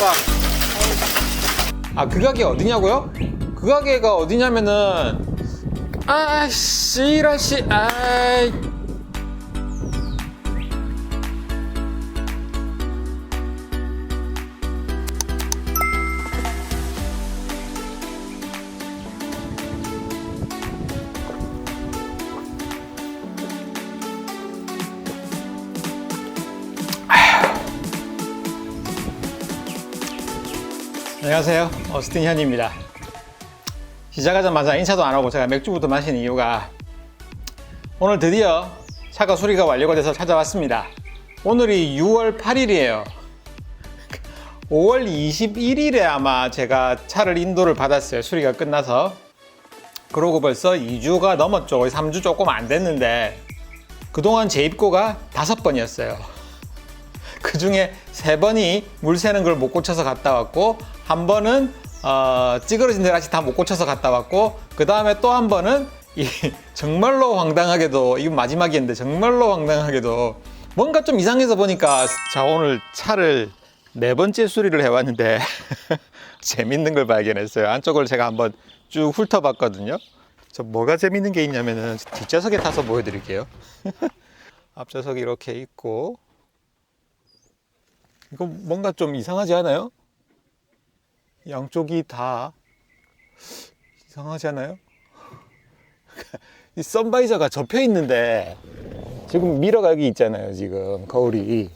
잡아. 아, 그 가게 어디냐고요? 그 가게가 어디냐면은 아씨, 이라씨, 아이. 안녕하세요. 어스틴 현입니다. 시작하자마자 인사도 안 하고 제가 맥주부터 마시는 이유가 오늘 드디어 차가 수리가 완료가 돼서 찾아왔습니다. 오늘이 6월 8일이에요. 5월 21일에 아마 제가 차를 인도를 받았어요. 수리가 끝나서. 그러고 벌써 2주가 넘었죠. 거의 3주 조금 안 됐는데 그동안 재입고가 5번이었어요. 그 중에 세 번이 물 새는 걸 못 고쳐서 갔다 왔고 한 번은 어, 찌그러진 데라시 다 못 고쳐서 갔다 왔고 그 다음에 또 한 번은 이 정말로 황당하게도 이건 마지막이었는데 정말로 황당하게도 뭔가 좀 이상해서 보니까 자 오늘 차를 네 번째 수리를 해왔는데 재밌는 걸 발견했어요. 안쪽을 제가 한번 쭉 훑어봤거든요. 저 뭐가 재밌는 게 있냐면은 뒷좌석에 타서 보여드릴게요. 앞좌석이 이렇게 있고 이거 뭔가 좀 이상하지 않아요? 양쪽이 다 이상하지 않아요? 이 선바이저가 접혀 있는데 지금 여기 있잖아요. 지금 거울이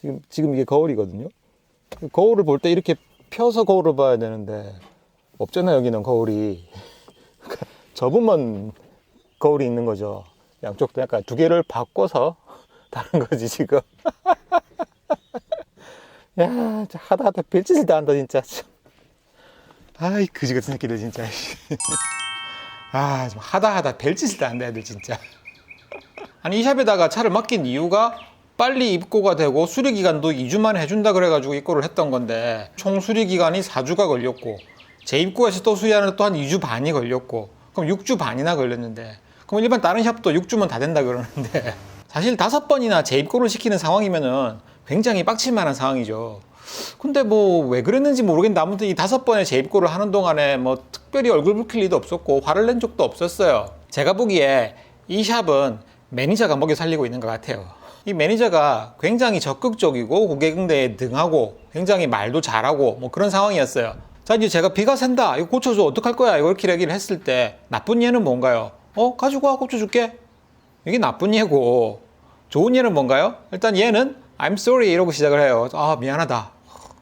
지금 지금 이게 거울이거든요. 거울을 볼 때 이렇게 펴서 거울을 봐야 되는데 없잖아요. 여기는 거울이 접으면 거울이 있는 거죠. 양쪽도 약간 두 개를 바꿔서 다른 거지 지금. 야, 하다 하다 별짓을 다 한다 진짜. 참. 아이 그지 같은 새끼들 진짜. 아, 좀 하다 하다 별짓을 다 한다 애들 진짜. 아니 이 샵에다가 차를 맡긴 이유가 빨리 입고가 되고 수리 기간도 2주 만에 해준다 그래가지고 입고를 했던 건데 총 수리 기간이 4주가 걸렸고 재입고해서 또 수리하는 또 한 2주 반이 걸렸고 그럼 6주 반이나 걸렸는데 그럼 일반 다른 샵도 6주면 다 된다 그러는데 사실 다섯 번이나 재입고를 시키는 상황이면은 굉장히 빡칠 만한 상황이죠. 근데 뭐 왜 그랬는지 모르겠는데 아무튼 이 다섯 번의 재입고를 하는 동안에 뭐 특별히 얼굴 붉힐 일도 없었고 화를 낸 적도 없었어요. 제가 보기에 이 샵은 매니저가 먹여 살리고 있는 것 같아요. 이 매니저가 굉장히 적극적이고 고객 응대에 등하고 굉장히 말도 잘하고 뭐 그런 상황이었어요. 자 이제 제가 비가 샌다 이거 고쳐줘 어떡할 거야 이렇게 얘기를 했을 때 나쁜 예는 뭔가요? 어 가지고 와 고쳐줄게 이게 나쁜 예고 좋은 예는 뭔가요? 일단 얘는 I'm sorry 이러고 시작을 해요. 아 미안하다.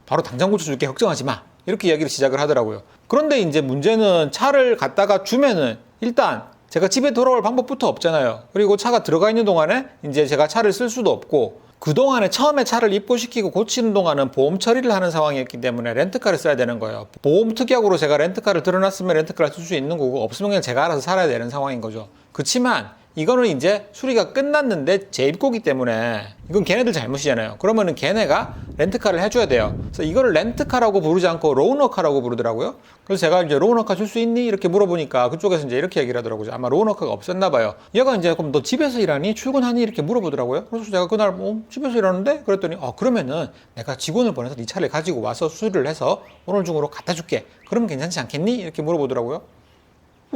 바로 당장 고쳐줄게 걱정하지 마. 이렇게 이야기를 시작을 하더라고요. 그런데 이제 문제는 차를 갖다가 주면은 일단 제가 집에 돌아올 방법부터 없잖아요. 그리고 차가 들어가 있는 동안에 이제 제가 차를 쓸 수도 없고 그동안에 처음에 차를 입고시키고 고치는 동안은 보험 처리를 하는 상황이었기 때문에 렌트카를 써야 되는 거예요. 보험 특약으로 제가 렌트카를 들어놨으면 렌트카를 쓸 수 있는 거고 없으면 그냥 제가 알아서 살아야 되는 상황인 거죠. 그렇지만 이거는 이제 수리가 끝났는데 재입고기 때문에 이건 걔네들 잘못이잖아요. 그러면은 걔네가 렌트카를 해줘야 돼요. 그래서 이거를 렌트카라고 부르지 않고 로우너카라고 부르더라고요. 그래서 제가 이제 로우너카 줄 수 있니? 이렇게 물어보니까 그쪽에서 이제 이렇게 얘기를 하더라고요. 아마 로우너카가 없었나 봐요. 얘가 이제 그럼 너 집에서 일하니? 출근하니? 이렇게 물어보더라고요. 그래서 제가 그날 뭐 집에서 일하는데? 그랬더니 어 그러면은 내가 직원을 보내서 네 차를 가지고 와서 수리를 해서 오늘 중으로 갖다 줄게. 그러면 괜찮지 않겠니? 이렇게 물어보더라고요.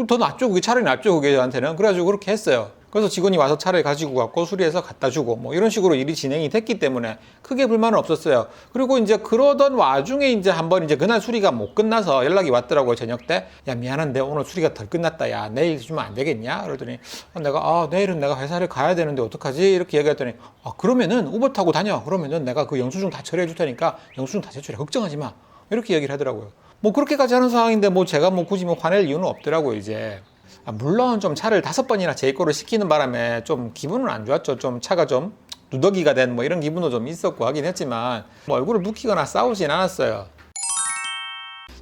더 낫죠. 그게 차라리 낫죠. 그게 저한테는. 그래가지고 그렇게 했어요. 그래서 직원이 와서 차를 가지고 갔고 수리해서 갖다 주고 뭐 이런 식으로 일이 진행이 됐기 때문에 크게 불만은 없었어요. 그리고 이제 그러던 와중에 이제 한번 이제 그날 수리가 못 끝나서 연락이 왔더라고요. 저녁 때. 야, 미안한데 오늘 수리가 덜 끝났다. 야, 내일 주면 안 되겠냐? 그러더니 어, 내가 아, 내일은 내가 회사를 가야 되는데 어떡하지? 이렇게 얘기했더니 아, 그러면은 우버 타고 다녀. 그러면은 내가 그 영수증 다 처리해 줄 테니까 영수증 다 제출해. 걱정하지 마. 이렇게 얘기를 하더라고요. 뭐 그렇게까지 하는 상황인데 뭐 제가 뭐 굳이 뭐 화낼 이유는 없더라고요, 이제. 아, 물론 좀 차를 다섯 번이나 재입고를 시키는 바람에 좀 기분은 안 좋았죠. 좀 차가 좀 누더기가 된 뭐 이런 기분도 좀 있었고 하긴 했지만 뭐 얼굴을 묵히거나 싸우진 않았어요.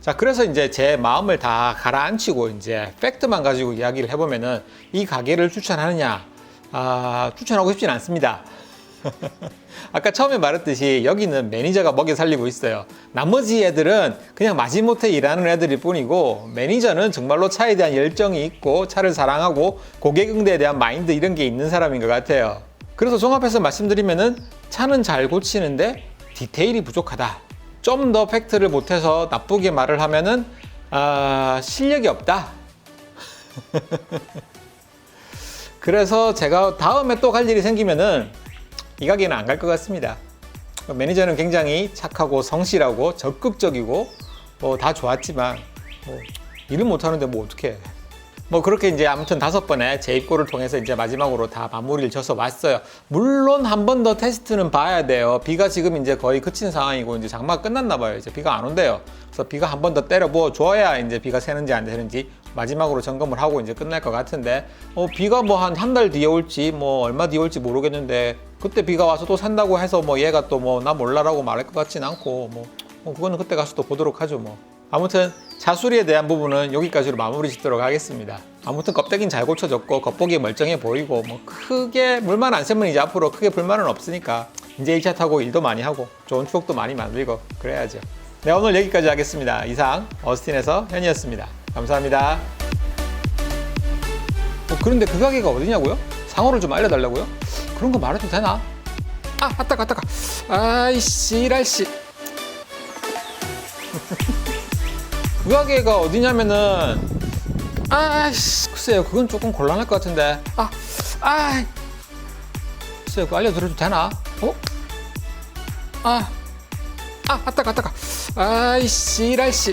자, 그래서 이제 제 마음을 다 가라앉히고 이제 팩트만 가지고 이야기를 해보면은 이 가게를 추천하느냐? 아, 추천하고 싶진 않습니다. 아까 처음에 말했듯이 여기는 매니저가 먹여 살리고 있어요. 나머지 애들은 그냥 마지못해 일하는 애들일 뿐이고 매니저는 정말로 차에 대한 열정이 있고 차를 사랑하고 고객 응대에 대한 마인드 이런 게 있는 사람인 것 같아요. 그래서 종합해서 말씀드리면은 차는 잘 고치는데 디테일이 부족하다. 좀 더 팩트를 못해서 나쁘게 말을 하면은 아, 실력이 없다. 그래서 제가 다음에 또 갈 일이 생기면은 이 가게는 안 갈 것 같습니다. 매니저는 굉장히 착하고 성실하고 적극적이고 뭐 다 좋았지만 뭐 일은 못하는데 뭐 어떻게 뭐 그렇게 이제 아무튼 다섯 번의 재입고를 통해서 이제 마지막으로 다 마무리를 져서 왔어요. 물론 한 번 더 테스트는 봐야 돼요. 비가 지금 이제 거의 그친 상황이고 이제 장마가 끝났나 봐요. 이제 비가 안 온대요. 그래서 비가 한 번 더 때려 부어 줘야 이제 비가 새는지 안 새는지 마지막으로 점검을 하고 이제 끝날 것 같은데 어, 비가 뭐 한 한 달 뒤에 올지 뭐 얼마 뒤에 올지 모르겠는데 그때 비가 와서 또 산다고 해서 뭐 얘가 또 뭐 나 몰라라고 말할 것 같진 않고 뭐, 뭐 그거는 그때 가서 또 보도록 하죠 뭐. 아무튼 차수리에 대한 부분은 여기까지로 마무리 짓도록 하겠습니다. 아무튼 껍데기는 잘 고쳐졌고 겉보기 멀쩡해 보이고 뭐 크게 물만 안 새면 이제 앞으로 크게 불만은 없으니까 이제 1차 타고 일도 많이 하고 좋은 추억도 많이 만들고 그래야죠. 네 오늘 여기까지 하겠습니다. 이상 어스틴에서 현이었습니다. 감사합니다. 어, 그런데 그 가게가 어디냐고요? 상호를 좀 알려달라고요? 그런 거 말해도 되나? 아, 아따가, 아따가. 아이씨, 이랄씨. 그 가게가 어디냐면은, 아이씨, 글쎄요, 그건 조금 곤란할 것 같은데. 아, 아, 글쎄요, 그거 알려드려도 되나? 어? 아, 아, 아따가, 아따가. 아이씨, 이랄씨.